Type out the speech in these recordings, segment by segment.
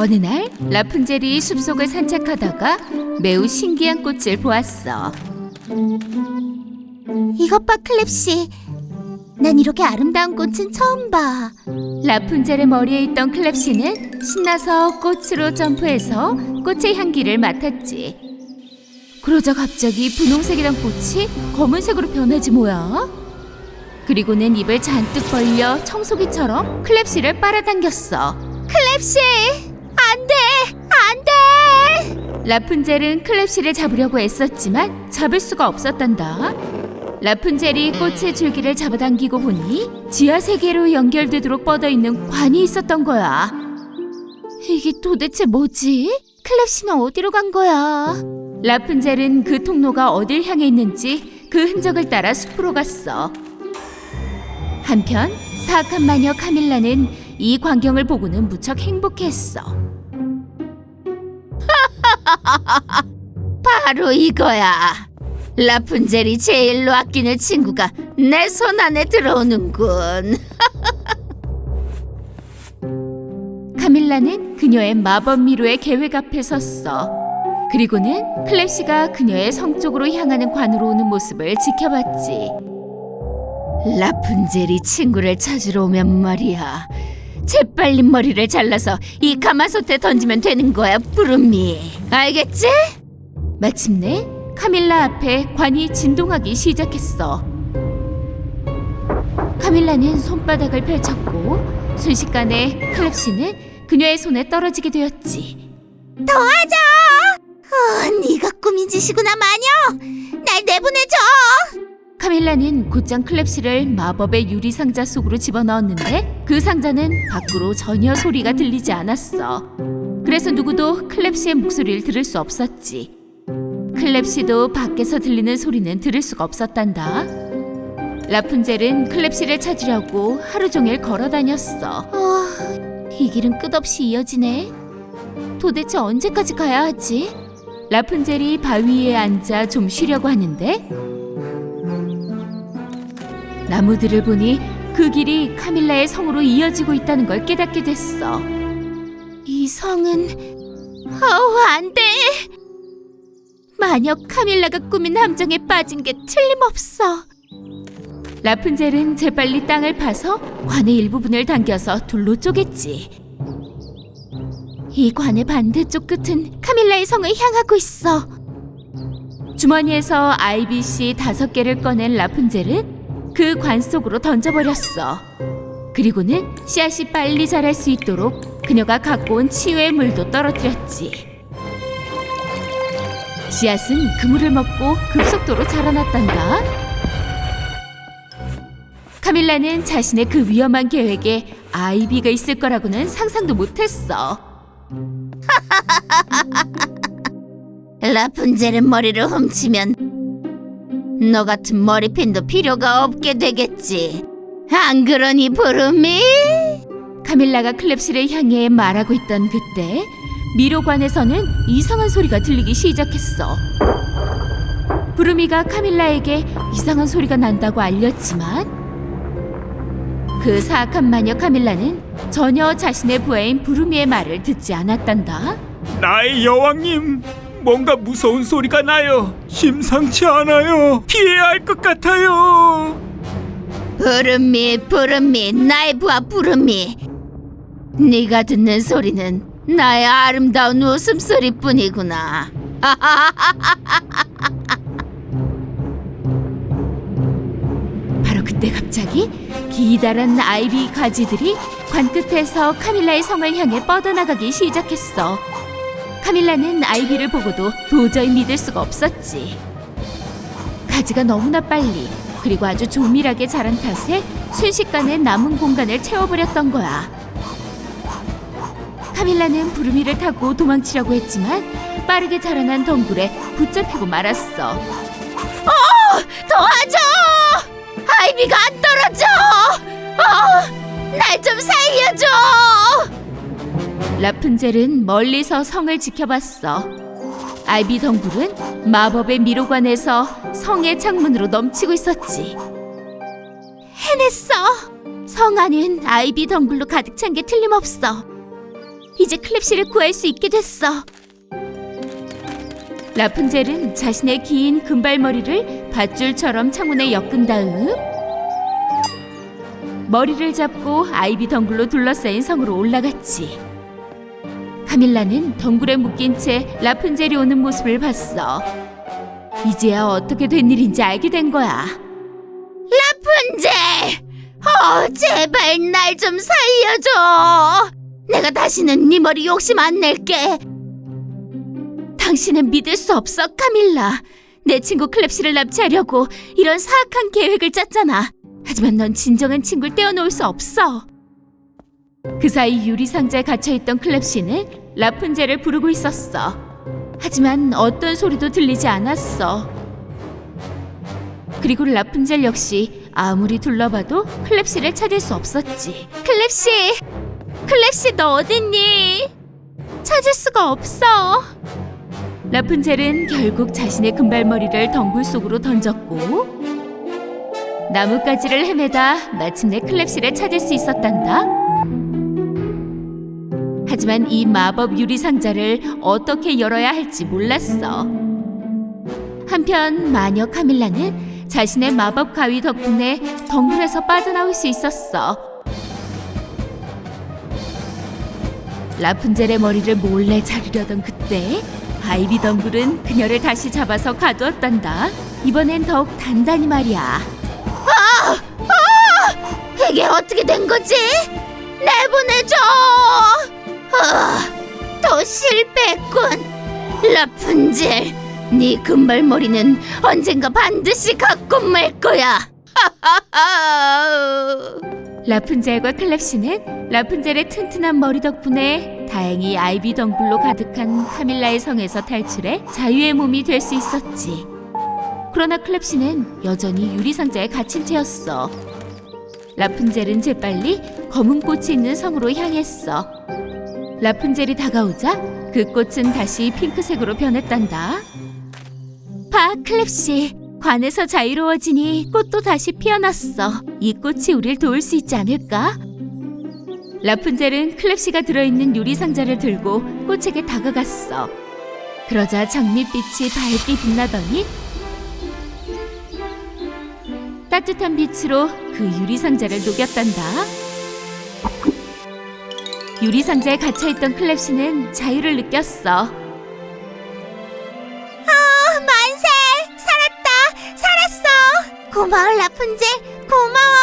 어느 날 라푼젤이 숲속을 산책하다가 매우 신기한 꽃을 보았어. 이것 봐, 클랩씨. 난 이렇게 아름다운 꽃은 처음 봐. 라푼젤의 머리에 있던 클랩시는 신나서 꽃으로 점프해서 꽃의 향기를 맡았지. 그러자 갑자기 분홍색이던 꽃이 검은색으로 변하지 뭐야? 그리고는 입을 잔뜩 벌려 청소기처럼 클랩시를 빨아당겼어. 클랩시! 안 돼! 안 돼! 라푼젤은 클랩시를 잡으려고 애썼지만 잡을 수가 없었단다. 라푼젤이 꽃의 줄기를 잡아당기고 보니 지하 세계로 연결되도록 뻗어 있는 관이 있었던 거야. 이게 도대체 뭐지? 클랩시는 어디로 간 거야? 라푼젤은 그 통로가 어딜 향해 있는지 그 흔적을 따라 숲으로 갔어. 한편 사악한 마녀 카밀라는 이 광경을 보고는 무척 행복했어. 바로 이거야. 라푼젤이 제일로 아끼는 친구가 내 손 안에 들어오는군. 카밀라는 그녀의 마법 미로의 계획 앞에 섰어. 그리고는 클랩시가 그녀의 성 쪽으로 향하는 관으로 오는 모습을 지켜봤지. 라푼젤이 친구를 찾으러 오면 말이야. 재빨리 머리를 잘라서 이 가마솥에 던지면 되는 거야, 부름이. 알겠지? 마침내 카밀라 앞에 관이 진동하기 시작했어. 카밀라는 손바닥을 펼쳤고 순식간에 클랩시는 그녀의 손에 떨어지게 되었지. 도와줘! 어, 네가 꾸민 짓이구나, 마녀! 날 내보내줘! 카밀라는 곧장 클랩시를 마법의 유리 상자 속으로 집어넣었는데 그 상자는 밖으로 전혀 소리가 들리지 않았어. 그래서 누구도 클랩시의 목소리를 들을 수 없었지. 클랩시도 밖에서 들리는 소리는 들을 수가 없었단다. 라푼젤은 클랩시를 찾으려고 하루 종일 걸어 다녔어. 아, 이 길은 끝없이 이어지네. 도대체 언제까지 가야 하지? 라푼젤이 바위에 앉아 좀 쉬려고 하는데 나무들을 보니 그 길이 카밀라의 성으로 이어지고 있다는 걸 깨닫게 됐어. 이 성은 어우 안 돼. 마녀 카밀라가 꾸민 함정에 빠진 게 틀림없어. 라푼젤은 재빨리 땅을 파서 관의 일부분을 당겨서 둘로 쪼갰지. 이 관의 반대쪽 끝은 카밀라의 성을 향하고 있어. 주머니에서 IBC 다섯 개를 꺼낸 라푼젤은 그 관 속으로 던져버렸어. 그리고는 씨앗이 빨리 자랄 수 있도록 그녀가 갖고 온 치유의 물도 떨어뜨렸지. 씨앗은 그물을 먹고 급속도로 자라났단다. 카밀라는 자신의 그 위험한 계획에 아이비가 있을 거라고는 상상도 못했어. 라푼젤의 머리를 훔치면 너 같은 머리핀도 필요가 없게 되겠지. 안 그러니, 부름이? 카밀라가 클랩시를 향해 말하고 있던 그때 미로관에서는 이상한 소리가 들리기 시작했어. 부르미가 카밀라에게 이상한 소리가 난다고 알렸지만 그 사악한 마녀 카밀라는 전혀 자신의 부하인 부르미의 말을 듣지 않았단다. 나의 여왕님, 뭔가 무서운 소리가 나요. 심상치 않아요. 피해야 할 것 같아요. 부름이, 부름이, 나의 부하 부름이. 네가 듣는 소리는 나의 아름다운 웃음소리뿐이구나. 바로 그때 갑자기 기다란 아이비 가지들이 관 끝에서 카밀라의 성을 향해 뻗어나가기 시작했어. 카밀라는 아이비를 보고도 도저히 믿을 수가 없었지. 가지가 너무나 빨리 그리고 아주 조밀하게 자란 탓에 순식간에 남은 공간을 채워버렸던 거야. 카밀라는 부르미를 타고 도망치려고 했지만 빠르게 자라난 덩굴에 붙잡히고 말았어. 도와줘! 아이비가 안 떨어져! 어, 날 좀 살려줘! 라푼젤은 멀리서 성을 지켜봤어. 아이비 덩굴은 마법의 미로관에서 성의 창문으로 넘치고 있었지. 해냈어! 성 안은 아이비 덩굴로 가득 찬 게 틀림없어. 이제 클랩시를 구할 수 있게 됐어. 라푼젤은 자신의 긴 금발머리를 밧줄처럼 창문에 엮은 다음 머리를 잡고 아이비 덩굴로 둘러싸인 성으로 올라갔지. 카밀라는 덩굴에 묶인 채 라푼젤이 오는 모습을 봤어. 이제야 어떻게 된 일인지 알게 된 거야. 라푼젤! 어, 제발 날 좀 살려줘. 내가 다시는 네 머리 욕심 안 낼게. 당신은 믿을 수 없어, 카밀라. 내 친구 클랩시를 납치하려고 이런 사악한 계획을 짰잖아. 하지만 넌 진정한 친구를 떼어놓을 수 없어. 그 사이 유리 상자에 갇혀 있던 클랩시는 라푼젤을 부르고 있었어. 하지만 어떤 소리도 들리지 않았어. 그리고 라푼젤 역시 아무리 둘러봐도 클랩시를 찾을 수 없었지. 클랩시! 클랩시 너 어딨니? 찾을 수가 없어. 라푼젤은 결국 자신의 금발머리를 덩굴 속으로 던졌고 나뭇가지를 헤매다 마침내 클랩시를 찾을 수 있었단다. 하지만 이 마법 유리 상자를 어떻게 열어야 할지 몰랐어. 한편 마녀 카밀라는 자신의 마법 가위 덕분에 덩굴에서 빠져나올 수 있었어. 라푼젤의 머리를 몰래 자르려던 그때 아이비 덩굴은 그녀를 다시 잡아서 가두었단다. 이번엔 더욱 단단히 말이야. 이게 어떻게 된 거지? 내보내줘! 아, 또 실패했군. 라푼젤, 네 금발머리는 언젠가 반드시 갖고 말 거야. 라푼젤과 클랩시는 라푼젤의 튼튼한 머리 덕분에 다행히 아이비 덩굴로 가득한 카밀라의 성에서 탈출해 자유의 몸이 될 수 있었지. 그러나 클랩시는 여전히 유리 상자에 갇힌 채였어. 라푼젤은 재빨리 검은 꽃이 있는 성으로 향했어. 라푼젤이 다가오자 그 꽃은 다시 핑크색으로 변했단다. 봐, 클랩시. 관에서 자유로워지니 꽃도 다시 피어났어. 이 꽃이 우릴 도울 수 있지 않을까? 라푼젤은 클랩시가 들어있는 유리 상자를 들고 꽃에게 다가갔어. 그러자 장밋빛이 밝게 빛나더니 따뜻한 빛으로 그 유리 상자를 녹였단다. 유리 상자에 갇혀 있던 클랩시는 자유를 느꼈어. 만세! 살았다! 살았어! 고마워, 라푼젤. 고마워.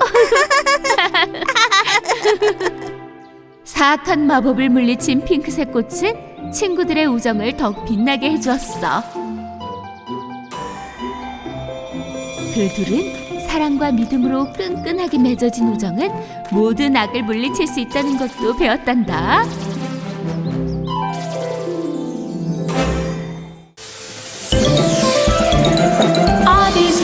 사악한 마법을 물리친 핑크색 꽃은 친구들의 우정을 더욱 빛나게 해주었어. 그 둘은 사랑과 믿음으로 끈끈하게 맺어진 우정은 모든 악을 물리칠 수 있다는 것도 배웠단다. Addis